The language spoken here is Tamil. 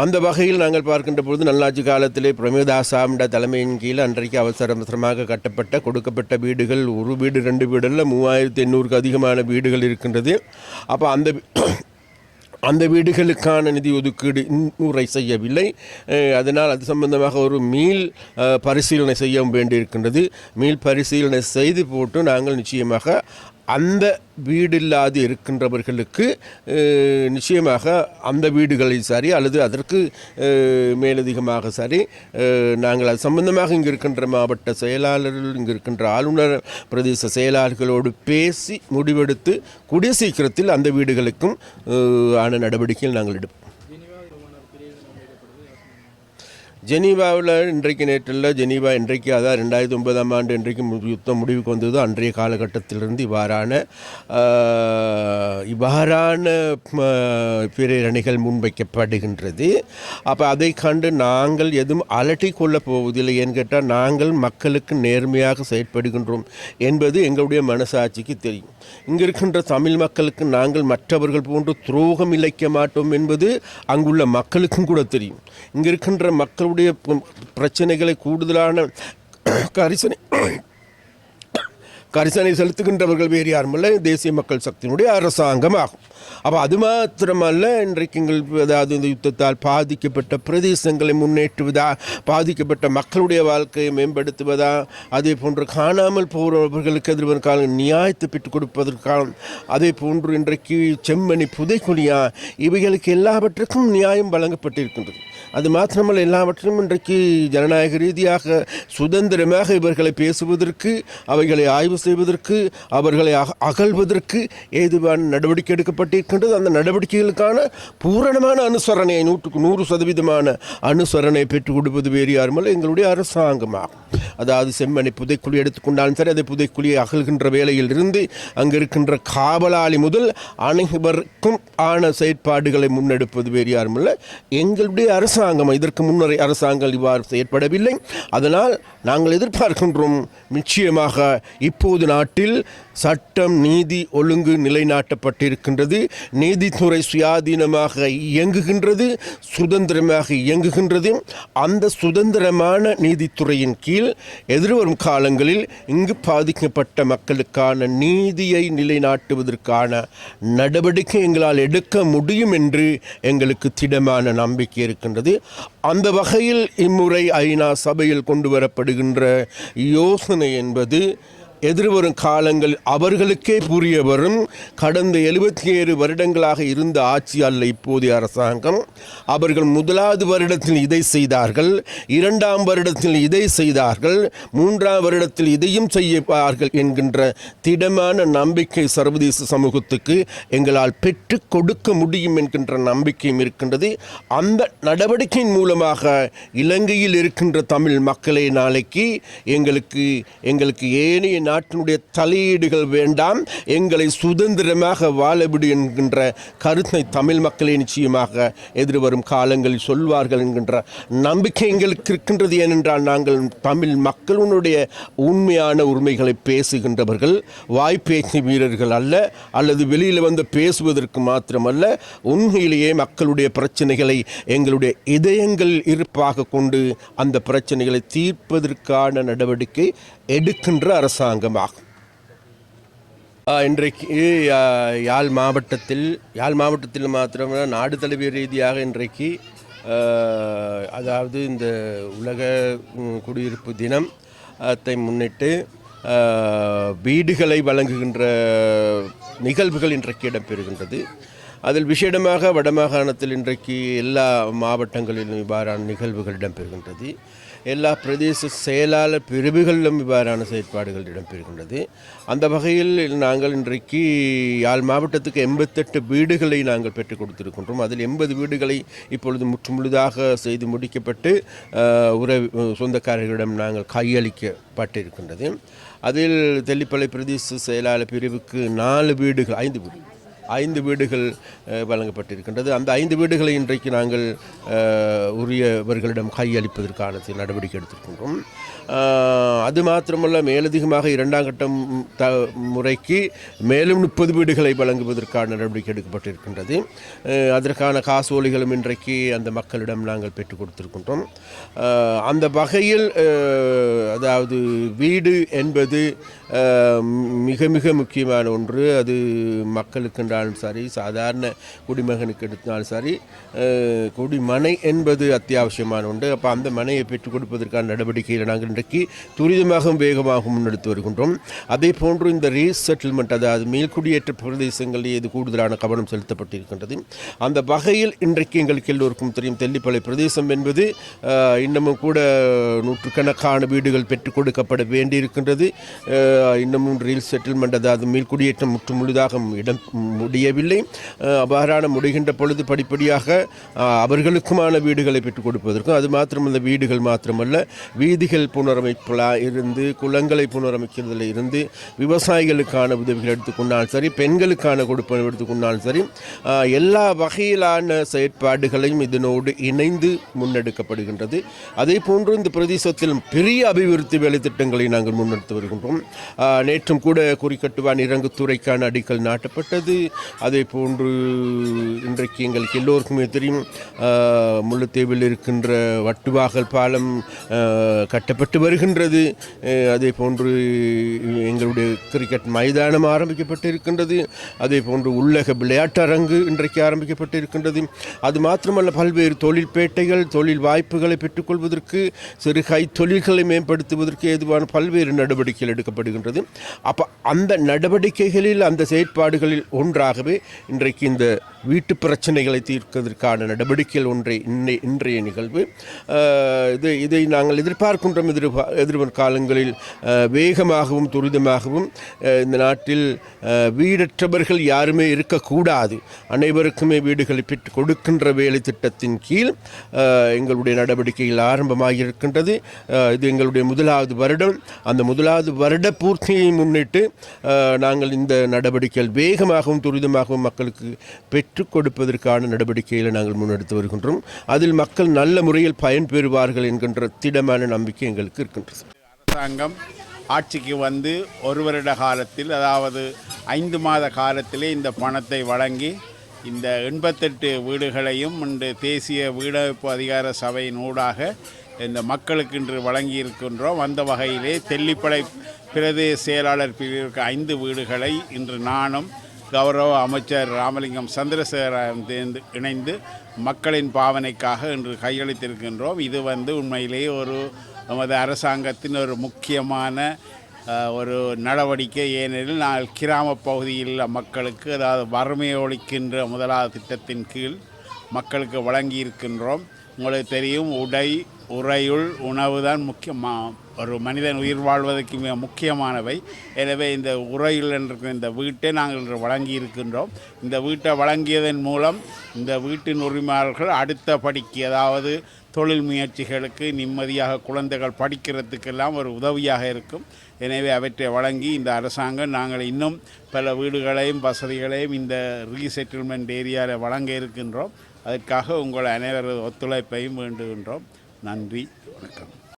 அந்த வகையில் நாங்கள் பார்க்கின்ற பொழுது நல்லாட்சி காலத்திலே பிரமேதாசாமிட தலைமையின் கீழ் அன்றைக்கு அவசர அவசரமாக கட்டப்பட்ட கொடுக்கப்பட்ட வீடுகள் ஒரு வீடு ரெண்டு வீடுகளில் மூவாயிரத்தி எண்ணூறுக்கு அதிகமான வீடுகள் இருக்கின்றது. அப்போ அந்த அந்த வீடுகளுக்கான நிதி ஒதுக்கீடு முறை செய்யவில்லை. அதனால் அது சம்பந்தமாக ஒரு மீள் பரிசீலனை செய்ய வேண்டியிருக்கின்றது. மீள் பரிசீலனை செய்து போட்டு நாங்கள் நிச்சயமாக அந்த வீடில்லாது இருக்கின்றவர்களுக்கு நிச்சயமாக அந்த வீடுகளில் சரி அல்லது அதற்கு மேலதிகமாக சரி நாங்கள் அது சம்பந்தமாக இங்கே இருக்கின்ற மாவட்ட செயலாளர்கள் இங்கே இருக்கின்ற ஆளுநர் பிரதேச செயலாளர்களோடு பேசி முடிவெடுத்து கூடிய சீக்கிரத்தில் அந்த வீடுகளுக்கும் ஆன நடவடிக்கைகள் நாங்கள் எடுப்போம். ஜெனீவாவில் இன்றைக்கு நேற்றில் ஜெனீவா இன்றைக்கு அதான் ரெண்டாயிரத்தி ஒன்பதாம் ஆண்டு இன்றைக்கு யுத்தம் முடிவுக்கு வந்ததோ அன்றைய காலகட்டத்திலிருந்து இவ்வாறான இவ்வாறான பிரேரணைகள் முன்வைக்கப்படுகின்றது. அப்போ அதை கண்டு நாங்கள் எதுவும் அலட்டி கொள்ளப் போவதில்லை ஏன்னு கேட்டால் நாங்கள் மக்களுக்கு நேர்மையாக செயற்படுகின்றோம் என்பது எங்களுடைய மனசாட்சிக்கு தெரியும். இங்கே இருக்கின்ற தமிழ் மக்களுக்கு நாங்கள் மற்றவர்கள் போன்று துரோகம் இழைக்க மாட்டோம் என்பது அங்குள்ள மக்களுக்கும் கூட தெரியும். இங்கே இருக்கின்ற மக்கள் ப- பிரச்சனைகளை கூடுதலான கரிசனை கரிசனை செலுத்துகின்றவர்கள் வேறு யாருமில்லை தேசிய மக்கள் சக்தியினுடைய அரசாங்கம் ஆகும் அப்போ அது மாத்திரமல்ல இன்றைக்கு எங்கள் அதாவது இந்த யுத்தத்தால் பாதிக்கப்பட்ட பிரதேசங்களை முன்னேற்றுவதா பாதிக்கப்பட்ட மக்களுடைய வாழ்க்கையை மேம்படுத்துவதா அதே போன்று காணாமல் போகிறவர்களுக்கு எதிர்வரும் கால நியாயத்தை பெற்றுக் கொடுப்பதற்கான அதே போன்று இன்றைக்கு செம்மணி புதைக்குழியா இவைகளுக்கு எல்லாவற்றுக்கும் நியாயம் வழங்கப்பட்டிருக்கின்றது. அது மாத்திரமல்ல எல்லாவற்றிலும் இன்றைக்கு ஜனநாயக ரீதியாக சுதந்திரமாக இவர்களை பேசுவதற்கு அவைகளை ஆய்வு செய்வதற்கு அவர்களை அக அகழ்வதற்கு ஏதுவான நடவடிக்கை எடுக்கப்பட்டிருக்கின்றது. அந்த நடவடிக்கைகளுக்கான பூரணமான அனுசரணையை நூற்றுக்கு நூறு சதவீதமான அனுசரணை பெற்றுக் கொடுப்பது வேறு யாருமல்ல எங்களுடைய அரசாங்கமாகும். அதாவது செம்மனை புதைக்குழி எடுத்துக்கொண்டாலும் சரி அதை புதைக்குழியை அகழ்கின்ற வேலையில் இருந்து அங்கு இருக்கின்ற காவலாளி முதல் அனைவருக்கும் ஆன செயற்பாடுகளை முன்னெடுப்பது வேறு யாருமல்ல எங்களுடைய அரசாங்கம். இதற்கு முன்னரே அரசாங்கம் இவ்வாறு செயற்படவில்லை அதனால் நாங்கள் எதிர்பார்க்கின்றோம் நிச்சயமாக இப்போது நாட்டில் சட்டம் நீதி ஒழுங்கு நிலைநாட்டப்பட்டிருக்கின்றது. நீதித்துறை சுயாதீனமாக இயங்குகின்றது சுதந்திரமாக இயங்குகின்றது. அந்த சுதந்திரமான நீதித்துறையின் கீழ் எதிர்வரும் காலங்களில் இங்கு பாதிக்கப்பட்ட மக்களுக்கான நீதியை நிலைநாட்டுவதற்கான நடவடிக்கை எங்களால் எடுக்க முடியும் என்று எங்களுக்கு திடமான நம்பிக்கை இருக்கின்றது. அந்த வகையில் இம்முறை ஐநா சபையில் கொண்டு வரப்படுகின்ற யோசனை என்பது எதிர்வரும் காலங்கள் அவர்களுக்கே புரிய வரும் கடந்த எழுபத்தி ஏழு வருடங்களாக இருந்த ஆட்சி அல்ல இப்போதைய அரசாங்கம். அவர்கள் முதலாவது வருடத்தில் இதை செய்தார்கள் இரண்டாம் வருடத்தில் இதை செய்தார்கள் மூன்றாம் வருடத்தில் இதையும் செய்யப்பார்கள் என்கின்ற திடமான நம்பிக்கை சர்வதேச சமூகத்துக்கு எங்களால் பெற்று கொடுக்க முடியும் என்கின்ற நம்பிக்கையும் இருக்கின்றது. அந்த நடவடிக்கையின் மூலமாக இலங்கையில் இருக்கின்ற தமிழ் மக்களை நாளைக்கு எங்களுக்கு எங்களுக்கு ஏனைய நாட்டினுடைய தலையீடுகள் வேண்டாம் எங்களை சுதந்திரமாக வாழவிடு என்கின்ற கருத்தை தமிழ் மக்களே நிச்சயமாக எதிர்வரும் காலங்களில் சொல்வார்கள் என்கின்ற நம்பிக்கை எங்களுக்கு இருக்கின்றது. ஏனென்றால் நாங்கள் தமிழ் மக்களுடைய உண்மையான உரிமைகளை பேசுகின்றவர்கள் வாய்ப்பேச்சு வீரர்கள் அல்ல அல்லது வெளியில் வந்து பேசுவதற்கு மாத்திரமல்ல உண்மையிலேயே மக்களுடைய பிரச்சனைகளை எங்களுடைய இதயங்கள் இருப்பாக கொண்டு அந்த பிரச்சனைகளை தீர்ப்பதற்கான நடவடிக்கை எடுக்கின்ற அரசாங்கமாகும் இன்றைக்கு யாழ் மாவட்டத்தில் யாழ் மாவட்டத்தில் மாத்திரமே நாடு தழுவிய ரீதியாக இன்றைக்கு அதாவது இந்த உலக குடியிருப்பு தினம் அதை முன்னிட்டு வீடுகளை வழங்குகின்ற நிகழ்வுகள் இன்றைக்கு இடம்பெறுகின்றது. அதில் விசேடமாக வடமாகாணத்தில் இன்றைக்கு எல்லா மாவட்டங்களிலும் இவ்வாறான நிகழ்வுகள் இடம்பெறுகின்றது. எல்லா பிரதேச செயலாளர் பிரிவுகளிலும் இவ்வாறான செயற்பாடுகள் இடம்பெறுகின்றது. அந்த வகையில் நாங்கள் இன்றைக்கு யாழ் மாவட்டத்துக்கு எண்பத்தெட்டு வீடுகளை நாங்கள் பெற்றுக் கொடுத்திருக்கின்றோம். அதில் எண்பது வீடுகளை இப்பொழுது முற்றுமுழுதாக செய்து முடிக்கப்பட்டு உறவி சொந்தக்காரர்களிடம் நாங்கள் கையளிக்கப்பட்டிருக்கின்றது. அதில் தெல்லிப்பளை பிரதேச செயலாளர் பிரிவுக்கு நாலு வீடுகள் ஐந்து வீடுகள் ஐந்து வீடுகள் வழங்கப்பட்டிருக்கின்றது. அந்த ஐந்து வீடுகளை இன்றைக்கு நாங்கள் உரியவர்களிடம் கையளிப்பதற்கான நடவடிக்கை எடுத்திருக்கின்றோம். அது மாத்திரமல்ல மேலதிகமாக இரண்டாம் கட்டம் த முறைக்கு மேலும் முப்பது வீடுகளை வழங்குவதற்கான நடவடிக்கை எடுக்கப்பட்டிருக்கின்றது. அதற்கான காசோலைகளும் இன்றைக்கு அந்த மக்களிடம் நாங்கள் பெற்றுக் கொடுத்திருக்கின்றோம். அந்த வகையில் அதாவது வீடு என்பது மிக மிக முக்கியமான ஒன்று. அது மக்களுக்கு என்றாலும் சரி சாதாரண குடிமகனுக்கு எடுத்தாலும் சரி குடிமனை என்பது அத்தியாவசியமான ஒன்று. அப்போ அந்த மனையை பெற்றுக் கொடுப்பதற்கான நடவடிக்கையில் நாங்கள் இன்றைக்கு துரிதமாகவும் வேகமாகவும் முன்னெடுத்து வருகின்றோம். அதே போன்று இந்த ரீசெட்டில்மெண்ட் அதாவது மேல்குடியேற்ற பிரதேசங்களில் இது கூடுதலான கவனம் செலுத்தப்பட்டிருக்கின்றது. அந்த வகையில் இன்றைக்கு எங்களுக்கு எல்லோருக்கும் தெரியும் தெல்லிப்பளை பிரதேசம் என்பது இன்னமும் கூட நூற்றுக்கணக்கான வீடுகள் பெற்றுக் கொடுக்கப்பட வேண்டியிருக்கின்றது. இன்னமும் ரீல் செட்டில்மெண்ட் அதாவது மீள்குடியேற்றம் முற்று முழுதாக இடம் முடியவில்லை. அவ்வாறான முடிகின்ற பொழுது படிப்படியாக அவர்களுக்குமான வீடுகளை பெற்றுக் கொடுப்பதற்கும் அது மாத்திரமல்ல வீடுகள் மாத்திரமல்ல வீதிகள் புனரமைப்பில் இருந்து குளங்களை புனரமைக்கிறதுல இருந்து விவசாயிகளுக்கான உதவிகள் எடுத்துக்கொண்டாலும் சரி பெண்களுக்கான கொடுப்பனை எடுத்துக்கொண்டாலும் சரி எல்லா வகையிலான செயற்பாடுகளையும் இதனோடு இணைந்து முன்னெடுக்கப்படுகின்றது. அதே போன்று இந்த பிரதேசத்தில் பெரிய அபிவிருத்தி வேலை திட்டங்களை நாங்கள் முன்னெடுத்து வருகின்றோம். நேற்றும் கூட குறிக்கட்டுவான் இறங்குத்துறைக்கான அடிக்கல் நாட்டப்பட்டது. அதே போன்று இன்றைக்கு எங்களுக்கு எல்லோருக்குமே தெரியும் ஆஹ், முல்லைத்தீவில் இருக்கின்ற வட்டுவாகல் பாலம் கட்டப்பட்டு வருகின்றது. அதே போன்று எங்களுடைய கிரிக்கெட் மைதானம் ஆரம்பிக்கப்பட்டு இருக்கின்றது அதே போன்று உள்ளக விளையாட்டரங்கு இன்றைக்கு ஆரம்பிக்கப்பட்டு இருக்கின்றது அது மாத்திரமல்ல பல்வேறு தொழில் பேட்டைகள் தொழில் வாய்ப்புகளை பெற்றுக்கொள்வதற்கு சிறு கை தொழில்களை மேம்படுத்துவதற்கு ஏதுவான பல்வேறு நடவடிக்கைகள் எடுக்கப்படுகின்றது அப்போ அந்த நடவடிக்கைகளில் அந்த செயற்பாடுகளில் ஒன்றாகவே இன்றைக்கு இந்த வீட்டு பிரச்சனைகளை தீர்ப்பதற்கான நடவடிக்கைகள் ஒன்றை இன்னை இன்றைய நிகழ்வு. இது இதை நாங்கள் எதிர்பார்க்கின்றோம். எதிர் எதிர்வரும் காலங்களில் வேகமாகவும் துரிதமாகவும் இந்த நாட்டில் வீடற்றவர்கள் யாருமே இருக்கக்கூடாது. அனைவருக்குமே வீடுகளை பெற்று கொடுக்கின்ற வேலை திட்டத்தின் கீழ் எங்களுடைய நடவடிக்கைகள் ஆரம்பமாக இருக்கின்றது இது எங்களுடைய முதலாவது வருடம். அந்த முதலாவது வருட பூர்த்தியை முன்னிட்டு நாங்கள் இந்த நடவடிக்கைகள் வேகமாகவும் துரிதமாகவும் மக்களுக்கு பெற்று பெற்றுக் கொடுப்பதற்கான நடவடிக்கைகளை நாங்கள் முன்னெடுத்து வருகின்றோம். அதில் மக்கள் நல்ல முறையில் பயன்பெறுவார்கள் என்கின்ற திடமான நம்பிக்கை எங்களுக்கு இருக்கின்றது. அரசாங்கம் ஆட்சிக்கு வந்து ஒரு வருட காலத்தில் அதாவது ஐந்து மாத காலத்திலே இந்த பணத்தை வழங்கி இந்த எண்பத்தெட்டு வீடுகளையும் இந்த தேசிய வீடமைப்பு அதிகார சபையின் ஊடாக இந்த மக்களுக்கு இன்று வழங்கியிருக்கின்றோம். அந்த வகையிலே தெல்லிப்படை பிரதேச செயலாளர் பிரிவிற்கு ஐந்து வீடுகளை இன்று நானும் கௌரவ அமைச்சர் ராமலிங்கம் சந்திரசேகரன் இணைந்து மக்களின் பாவனைக்காக இன்று கையளித்திருக்கின்றோம். இது வந்து உண்மையிலேயே ஒரு நமது அரசாங்கத்தின் ஒரு முக்கியமான ஒரு நடவடிக்கை. ஏனெனில் நான் கிராம பகுதியில் உள்ள மக்களுக்கு அதாவது வறுமை ஒழிக்கின்ற முதலாவது திட்டத்தின் கீழ் மக்களுக்கு வழங்கி இருக்கின்றோம் உங்களுக்கு தெரியும் உடை உறையுள் உணவு தான் முக்கியமாக ஒரு மனிதன் உயிர் வாழ்வதற்கு மிக முக்கியமானவை. எனவே இந்த உரையில் என்ற இந்த வீட்டை நாங்கள் இன்று வழங்கி இருக்கின்றோம். இந்த வீட்டை வழங்கியதன் மூலம் இந்த வீட்டின் உரிமையாளர்கள் அடுத்த படிக்கு அதாவது தொழில் முயற்சிகளுக்கு நிம்மதியாக குழந்தைகள் படிக்கிறதுக்கெல்லாம் ஒரு உதவியாக இருக்கும். எனவே அவற்றை வழங்கி இந்த அரசாங்கம் நாங்கள் இன்னும் பல வீடுகளையும் வசதிகளையும் இந்த ரீசெட்டில்மெண்ட் ஏரியாவில் வழங்க இருக்கின்றோம். அதற்காக உங்கள் அனைவரது ஒத்துழைப்பையும் வேண்டுகின்றோம். நன்றி வணக்கம்.